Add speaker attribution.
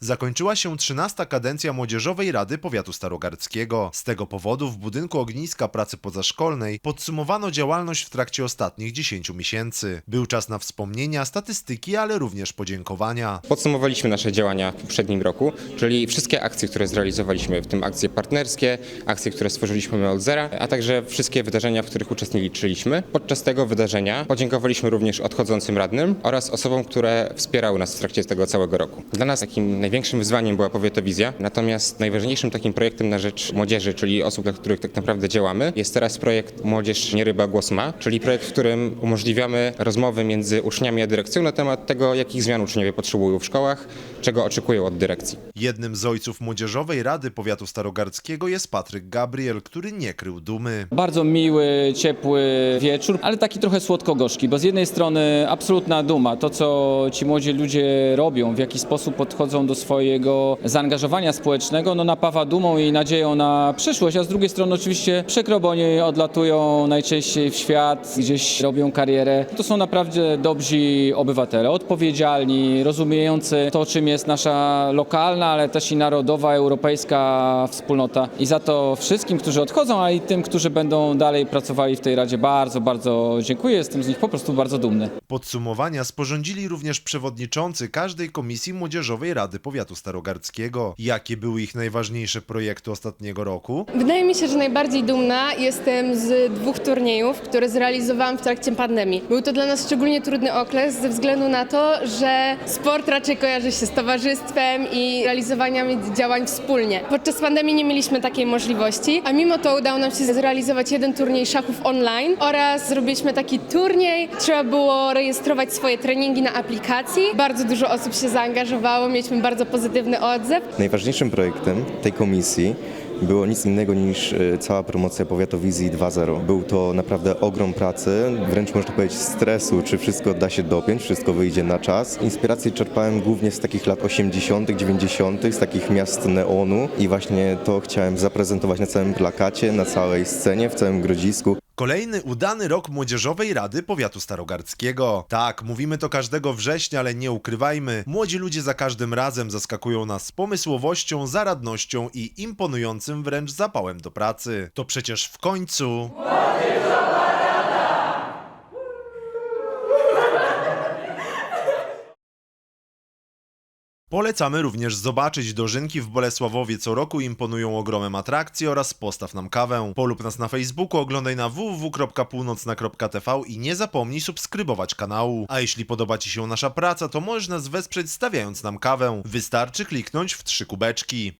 Speaker 1: Zakończyła się 13. kadencja Młodzieżowej Rady Powiatu Starogardzkiego. Z tego powodu w budynku ogniska pracy pozaszkolnej podsumowano działalność w trakcie ostatnich 10 miesięcy. Był czas na wspomnienia, statystyki, ale również podziękowania.
Speaker 2: Podsumowaliśmy nasze działania w poprzednim roku, czyli wszystkie akcje, które zrealizowaliśmy, w tym akcje partnerskie, akcje, które stworzyliśmy my od zera, a także wszystkie wydarzenia, w których uczestniczyliśmy. Podczas tego wydarzenia podziękowaliśmy również odchodzącym radnym oraz osobom, które wspierały nas w trakcie tego całego roku. Dla nas takim największym wyzwaniem była powiatowizja, natomiast najważniejszym takim projektem na rzecz młodzieży, czyli osób, dla których tak naprawdę działamy, jest teraz projekt Młodzież nie ryba, głos ma, czyli projekt, w którym umożliwiamy rozmowy między uczniami a dyrekcją na temat tego, jakich zmian uczniowie potrzebują w szkołach, czego oczekują od dyrekcji.
Speaker 1: Jednym z ojców Młodzieżowej Rady Powiatu Starogardzkiego jest Patryk Gabriel, który nie krył dumy.
Speaker 3: Bardzo miły, ciepły wieczór, ale taki trochę słodko-gorzki, bo z jednej strony absolutna duma, to co ci młodzi ludzie robią, w jaki sposób podchodzą do swojego zaangażowania społecznego, no napawa dumą i nadzieją na przyszłość, a z drugiej strony oczywiście przykro, bo oni odlatują najczęściej w świat, gdzieś robią karierę. To są naprawdę dobrzy obywatele, odpowiedzialni, rozumiejący to, czym jest nasza lokalna, ale też i narodowa, europejska wspólnota. I za to wszystkim, którzy odchodzą, a i tym, którzy będą dalej pracowali w tej Radzie, bardzo, bardzo dziękuję. Jestem z nich po prostu bardzo dumny.
Speaker 1: Podsumowania sporządzili również przewodniczący każdej komisji Młodzieżowej Rady Powiatu Starogardzkiego. Jakie były ich najważniejsze projekty ostatniego roku?
Speaker 4: Wydaje mi się, że najbardziej dumna jestem z dwóch turniejów, które zrealizowałam w trakcie pandemii. Był to dla nas szczególnie trudny okres ze względu na to, że sport raczej kojarzy się z towarzystwem i realizowaniem działań wspólnie. Podczas pandemii nie mieliśmy takiej możliwości, a mimo to udało nam się zrealizować jeden turniej szachów online oraz zrobiliśmy taki turniej. Trzeba było rejestrować swoje treningi na aplikacji. Bardzo dużo osób się zaangażowało, mieliśmy bardzo pozytywny odzew.
Speaker 5: Najważniejszym projektem tej komisji było nic innego niż e, cała promocja Powiatowizji 2.0. Był to naprawdę ogrom pracy, wręcz można powiedzieć stresu, czy wszystko da się dopiąć, wszystko wyjdzie na czas. Inspirację czerpałem głównie z takich lat 80., 90., z takich miast neonu i właśnie to chciałem zaprezentować na całym plakacie, na całej scenie, w całym grodzisku.
Speaker 1: Kolejny udany rok Młodzieżowej Rady Powiatu Starogardzkiego. Tak, mówimy to każdego września, ale nie ukrywajmy, młodzi ludzie za każdym razem zaskakują nas pomysłowością, zaradnością i imponującym wręcz zapałem do pracy. To przecież w końcu... Polecamy również zobaczyć dożynki w Bolesławowie co roku imponują ogromem atrakcji oraz postaw nam kawę. Polub nas na Facebooku, oglądaj na www.północna.tv i nie zapomnij subskrybować kanału. A jeśli podoba Ci się nasza praca, to możesz nas wesprzeć stawiając nam kawę. Wystarczy kliknąć w trzy kubeczki.